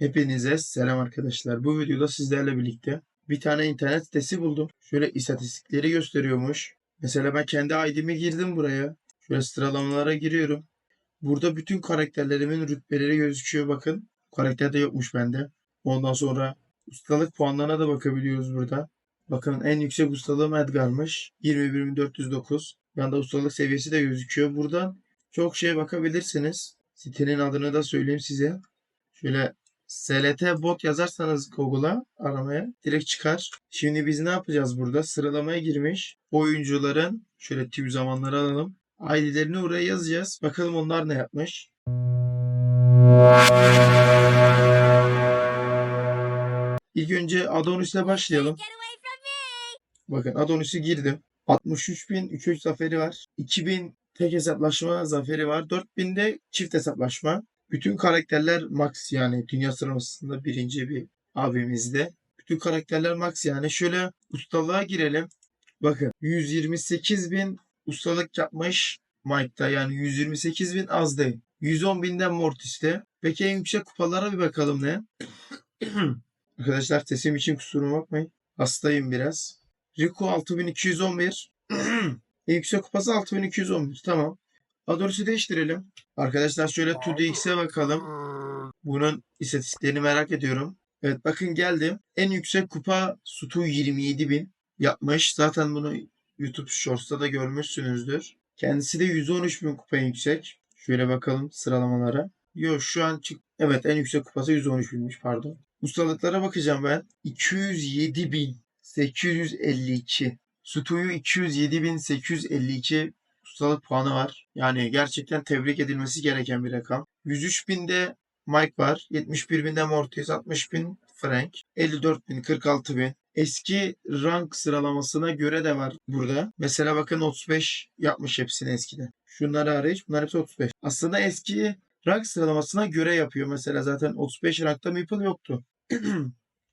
Hepinize selam arkadaşlar. Bu videoda sizlerle birlikte bir tane internet sitesi buldum. Şöyle istatistikleri gösteriyormuş. Mesela ben kendi ID'mi girdim buraya. Şöyle sıralamalara giriyorum. Burada bütün karakterlerimin rütbeleri gözüküyor bakın. Karakter de yokmuş bende. Ondan sonra ustalık puanlarına da bakabiliyoruz burada. Bakın en yüksek ustalığım Edgar'mış. 21.409. Yanda ustalık seviyesi de gözüküyor. Buradan çok şeye bakabilirsiniz. Sitenin adını da söyleyeyim size. Şöyle SLT bot yazarsanız Google'a aramaya direkt çıkar. Şimdi biz ne yapacağız burada? Sıralamaya girmiş oyuncuların şöyle tüm zamanları alalım. ID'lerini oraya yazacağız. Bakalım onlar ne yapmış. İlk önce başlayalım. Away from me! Bakın Adonis'i girdim. 63.003 zaferi var. 2000 tek hesaplaşma zaferi var. 4000'de çift hesaplaşma. Bütün karakterler max yani dünya sıralamasında birinci bir abimizde. Bütün karakterler max yani. Şöyle ustalığa girelim. Bakın 128.000 ustalık yapmış Mike'da yani 128.000 az değil. 110.000'den Mortis'te. Peki en yüksek kupalara bir bakalım ne? Arkadaşlar sesim için kusuruma bakmayın. Hastayım biraz. Rico 6211. en yüksek kupası 6211. Tamam. Adonis'i değiştirelim. Arkadaşlar şöyle 2DX'e bakalım. Bunun istatistiklerini merak ediyorum. Evet bakın geldim. En yüksek kupa Sutu 27.000 yapmış. Zaten bunu YouTube Shorts'ta da görmüşsünüzdür. Kendisi de 113.000 kupa yüksek. Şöyle bakalım sıralamalara. Yok şu an çık. Evet en yüksek kupası 113.000'miş pardon. Ustalıklara bakacağım ben. 207.852. Sutu'yu 207.852 ustalık puanı var. Yani gerçekten tebrik edilmesi gereken bir rakam. 103.000'de Mike var. 71.000'de Mortis, 60.000 Frank, 54.000, 46.000. Eski rank sıralamasına göre de var burada. Mesela bakın 35 yapmış hepsini eskiden. Şunları arayış. Bunlar hepsi 35. Aslında eski rank sıralamasına göre yapıyor. Mesela zaten 35 rankta Meeple yoktu.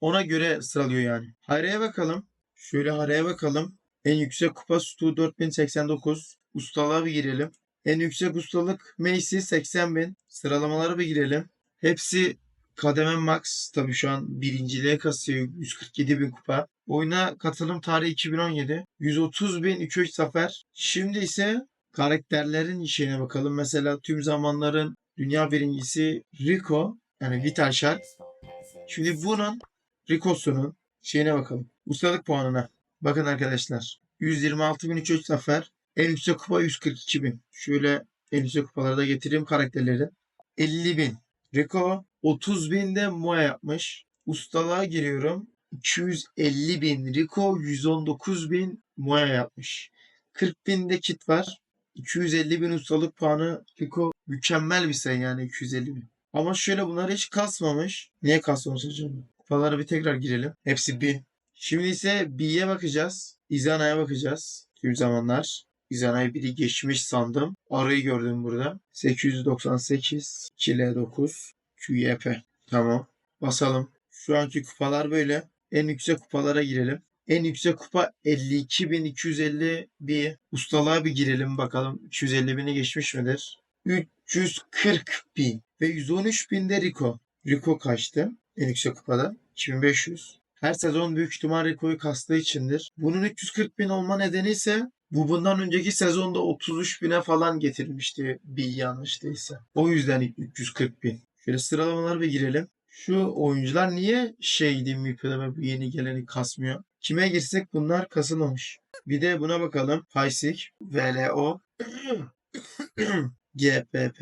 Ona göre sıralıyor yani. Hareye bakalım. Şöyle hareye bakalım. En yüksek kupa Stu 4089. Ustalığa bir girelim. En yüksek ustalık Macy 80.000. Sıralamalara bir girelim. Hepsi kademe max. Tabii şu an birinciliğe kasıyor. 147.000 kupa. Oyuna katılım tarihi 2017. 130.003 zafer. Şimdi ise karakterlerin işine bakalım. Mesela tüm zamanların dünya birincisi Rico. Yani Vital Shark. Şimdi bunun Rico'sunun şeyine bakalım. Ustalık puanına. Bakın arkadaşlar. 126.003 zafer. En yüksek kupa 142.000. Şöyle en yüksek kupalara da getireyim karakterleri. 50.000. Rico 30.000'de Moe yapmış. Ustalığa giriyorum. 250.000 Rico 119.000 Moe yapmış. 40.000'de kit var. 250.000 ustalık puanı Rico mükemmel bir sayı yani 250.000. Ama şöyle bunlar hiç kasmamış. Niye kasmamış acaba? Kupalara bir tekrar girelim. Hepsi 1000. Şimdi ise B'ye bakacağız. Izana'ya bakacağız. Tüm zamanlar. Izana'yı biri geçmiş sandım. Arayı gördüm burada. 898 2L9 QYP. Tamam. Basalım. Şu anki kupalar böyle. En yüksek kupalara girelim. En yüksek kupa 52.250 bir ustalığa bir girelim bakalım. 250 bini geçmiş midir? 340 bin ve 113 binde Rico. Rico kaçtı en yüksek kupada? 2500. Her sezon büyük ihtimal Rico'yu kastığı içindir. Bunun 340 bin olma nedeni ise bu bundan önceki sezonda 33 bine falan getirmişti bir yanlış değilse. O yüzden 340 bin. Şöyle sıralamalara bir girelim. Şu oyuncular niye şeydi MIP'de bu yeni geleni kasmıyor? Kime girsek bunlar kasılmamış. Bir de buna bakalım. Paysik, VLO, GPP,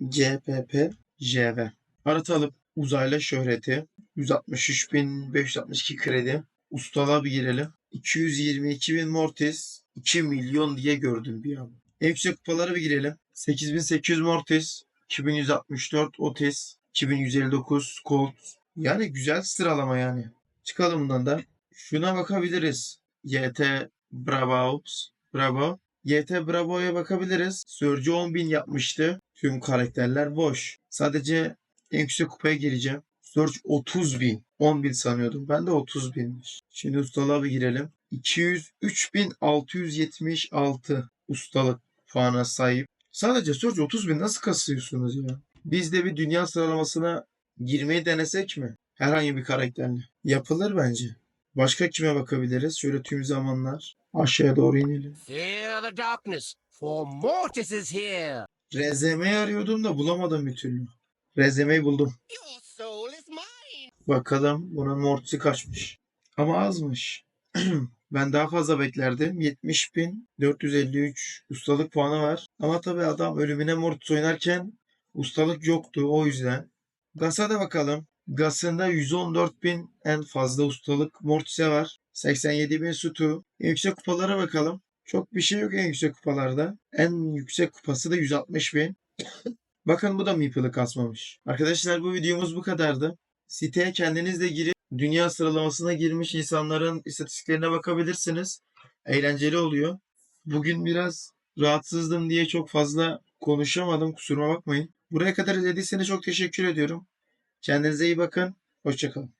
GPP, JV. Aratalım. Uzaylı şöhreti. 163.562 kredi. Ustalığa bir girelim. 222.000 Mortis. 2 milyon diye gördüm bir an. En yüksek kupalara bir girelim. 8800 Mortis. 2164 Otis. 2159 Colt. Yani güzel sıralama yani. Çıkalım bundan da. Şuna bakabiliriz. YT Bravo. Bravo. YT Bravo'ya bakabiliriz. Surge 10.000 yapmıştı. Tüm karakterler boş. Sadece en yüksek kupaya gireceğim. Surge 30 bin. 10 bin sanıyordum. Ben de 30 binmiş. Şimdi ustalığa bir girelim. 203.676 ustalık puana sahip. Sadece Surge 30 bin nasıl kasıyorsunuz ya? Biz de bir dünya sıralamasına Girmeyi denesek mi? Herhangi bir karakterle. Yapılır bence. Başka kime bakabiliriz? Şöyle tüm zamanlar. Aşağıya doğru inelim. Fear the darkness, for Mortis is here. RZM'yi arıyordum da bulamadım bir türlü. RZM'yi buldum. Your soul is mine. Bakalım bunun mortisi kaçmış. Ama azmış. ben daha fazla beklerdim. 70.453 ustalık puanı var. Ama tabii adam ölümüne mortis oynarken ustalık yoktu o yüzden. Gas'a da bakalım. Gas'ında 114.000 en fazla ustalık mortise var. 87.000 sutu. En yüksek kupalara bakalım. Çok bir şey yok en yüksek kupalarda. En yüksek kupası da 160.000. Bakın bu da Meeple'ı kasmamış. Arkadaşlar bu videomuz bu kadardı. Siteye kendiniz de girip dünya sıralamasına girmiş insanların istatistiklerine bakabilirsiniz. Eğlenceli oluyor. Bugün biraz rahatsızdım diye çok fazla konuşamadım. Kusuruma bakmayın. Buraya kadar izlediyseniz çok teşekkür ediyorum. Kendinize iyi bakın. Hoşçakalın.